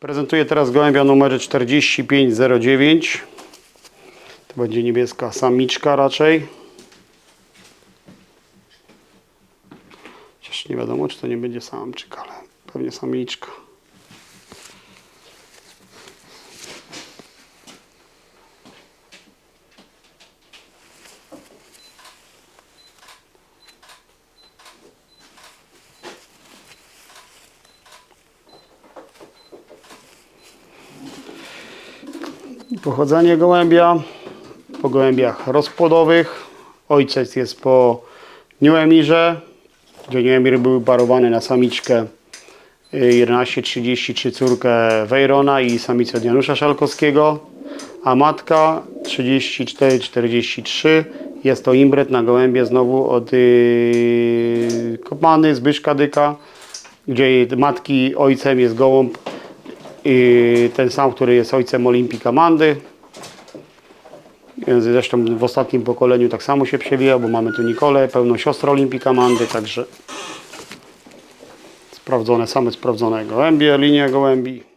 Prezentuję teraz gołębia numerze 4509. To będzie niebieska samiczka raczej. Chociaż nie wiadomo, czy to nie będzie samczyk, ale pewnie samiczka. Pochodzenie gołębia po gołębiach rozpłodowych. Ojciec jest po New Emirze, gdzie New Emir były parowane na samiczkę y, 1133 córkę Wejrona i samicę Janusza Szalkowskiego, a matka 3443 jest to imbret na gołębie znowu od yy, Kopany, Zbyszka Dyka, gdzie matki ojcem jest gołąb ten sam, który jest ojcem Olimpika Mandy. Więc Zresztą w ostatnim pokoleniu tak samo się przewija, bo mamy tu Nikolę, pełną siostrę Olimpika Mandy, także sprawdzone, same sprawdzone gołębie, linia gołębi.